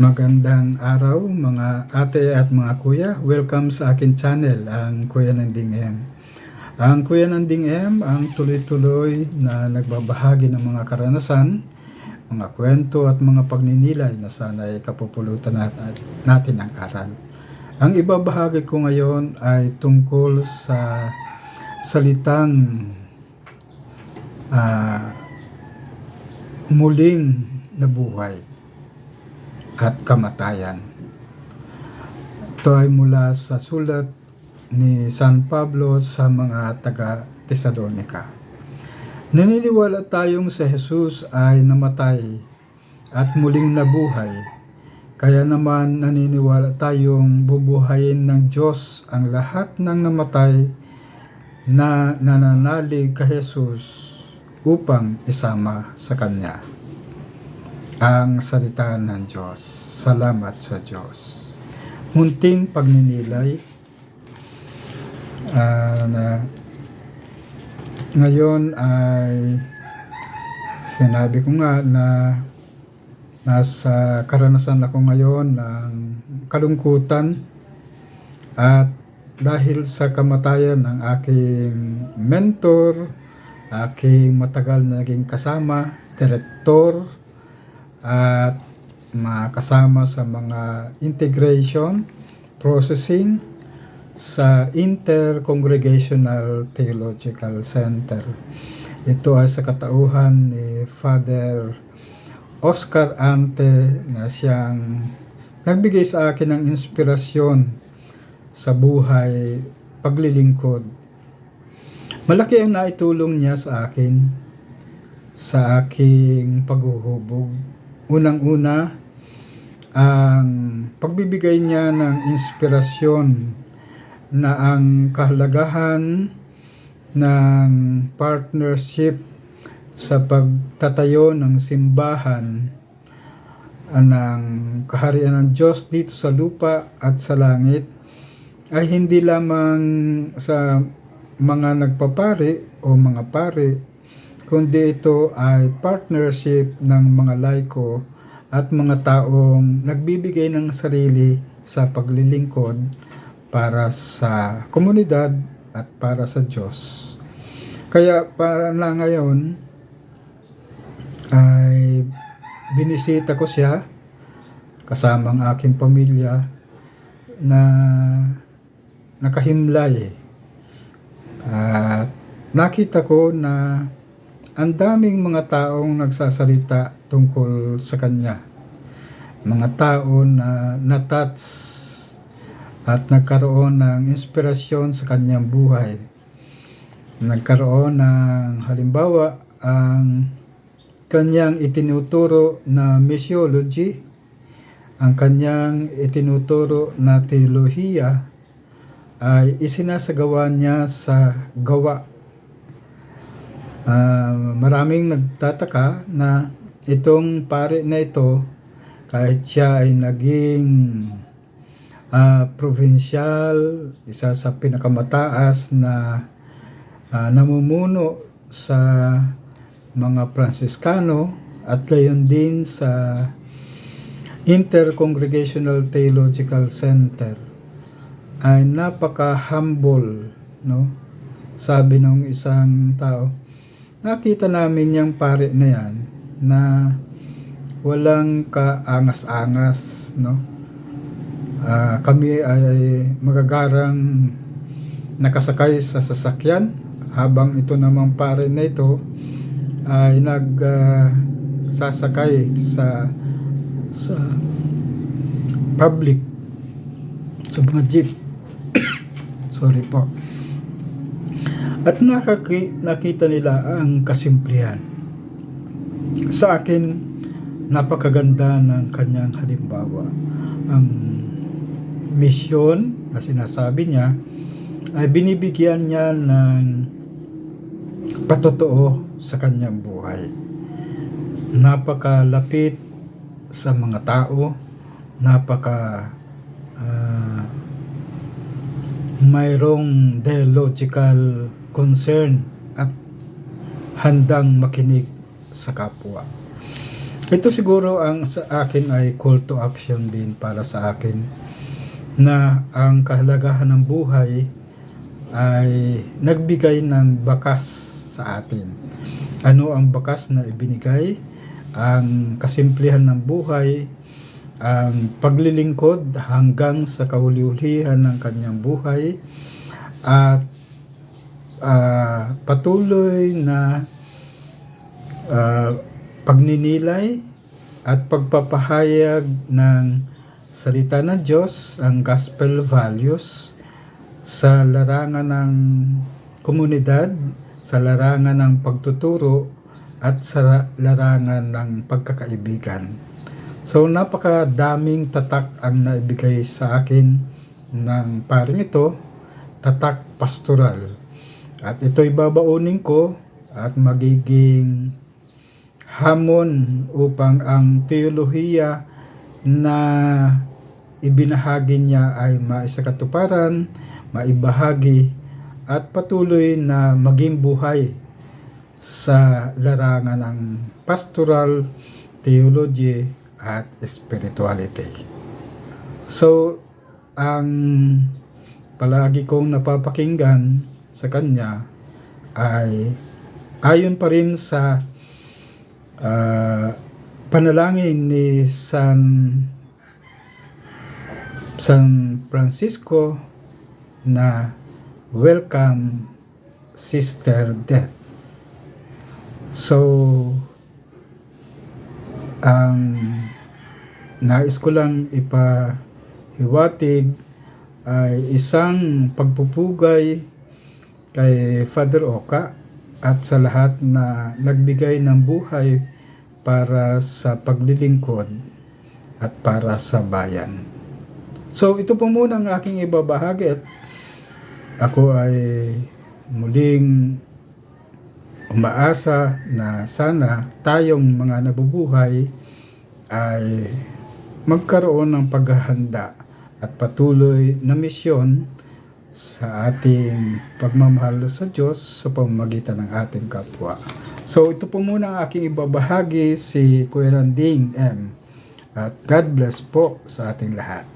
Magandang araw mga ate at mga kuya. Welcome sa akin channel, ang Kuya ng Ding M. Ang Kuya ng Ding M ang tuloy-tuloy na nagbabahagi ng mga karanasan, mga kwento at mga pagninilay na sana'y kapupulutan natin, ang aral. Ang ibabahagi ko ngayon ay tungkol sa salitang ah, muling nabuhay at kamatayan. Ito ay mula sa sulat ni San Pablo sa mga taga Tesalonika. Naniniwala tayong si Jesus ay namatay at muling nabuhay. Kaya naman naniniwala tayong bubuhayin ng Diyos ang lahat ng namatay na nananalig kay Jesus upang isama sa Kanya ang salita ng Diyos. Salamat sa Diyos. Munting pagninilay ah, na ngayon ay sinabi ko nga na nasa karanasan ako ngayon ng kalungkutan at dahil sa kamatayan ng aking mentor, aking matagal na naging kasama, direktor, at makasama sa mga integration, processing sa Inter-Congregational Theological Center. Ito ay sa katauhan ni Father Oscar Ante na siyang nagbigay sa akin ng inspirasyon sa buhay paglilingkod. Malaki ang naitulong niya sa akin sa aking paghuhubog unang-una ang pagbibigay niya ng inspirasyon na ang kahalagahan ng partnership sa pagtatayo ng simbahan ng kaharian ng Diyos dito sa lupa at sa langit ay hindi lamang sa mga nagpapari o mga pari kundi ito ay partnership ng mga laiko at mga taong nagbibigay ng sarili sa paglilingkod para sa komunidad at para sa Diyos. Kaya para na ngayon ay binisita ko siya kasama ang aking pamilya na nakahimlay at nakita ko na ang daming mga taong nagsasalita tungkol sa kanya. Mga tao na natouch at nagkaroon ng inspirasyon sa kanyang buhay. Nagkaroon ng halimbawa ang kanyang itinuturo na missiology, ang kanyang itinuturo na teolohiya ay isinasagawa niya sa gawa Uh, maraming nagtataka na itong pare na ito kahit siya ay naging uh, provincial, isa sa pinakamataas na uh, namumuno sa mga Franciscano at gayon din sa Intercongregational Theological Center ay napaka-humble, no? Sabi ng isang tao, nakita namin yung pare na yan na walang kaangas-angas no? Uh, kami ay magagarang nakasakay sa sasakyan habang ito namang pare na ito ay nag uh, sasakay sa sa public sa mga jeep. Sorry po at nakaki, nakita nila ang kasimplihan. Sa akin, napakaganda ng kanyang halimbawa. Ang misyon na sinasabi niya ay binibigyan niya ng patotoo sa kanyang buhay. Napakalapit sa mga tao, napaka uh, mayroong theological concern at handang makinig sa kapwa. Ito siguro ang sa akin ay call to action din para sa akin na ang kahalagahan ng buhay ay nagbigay ng bakas sa atin. Ano ang bakas na ibinigay? Ang kasimplihan ng buhay, ang paglilingkod hanggang sa kahuli-hulihan ng kanyang buhay at ah, patuloy na ah, pagninilay at pagpapahayag ng salita ng Diyos, ang gospel values sa larangan ng komunidad, sa larangan ng pagtuturo at sa larangan ng pagkakaibigan. So napakadaming tatak ang naibigay sa akin ng paring ito, tatak pastoral. At ito'y babaunin ko at magiging hamon upang ang teolohiya na ibinahagi niya ay maisakatuparan, maibahagi at patuloy na maging buhay sa larangan ng pastoral, theology at spirituality. So, ang palagi kong napapakinggan sa kanya ay ayon pa rin sa ah, panalangin ni San San Francisco na welcome sister death. So ang nais ko lang ipahiwatig ay isang pagpupugay kay Father Oka at sa lahat na nagbigay ng buhay para sa paglilingkod at para sa bayan. So ito po muna ang aking ibabahagi at ako ay muling umaasa na sana tayong mga nabubuhay ay magkaroon ng paghahanda at patuloy na misyon sa ating pagmamahal sa Diyos sa pamamagitan ng ating kapwa. So ito po muna ang aking ibabahagi si Kuya Randing M. At God bless po sa ating lahat.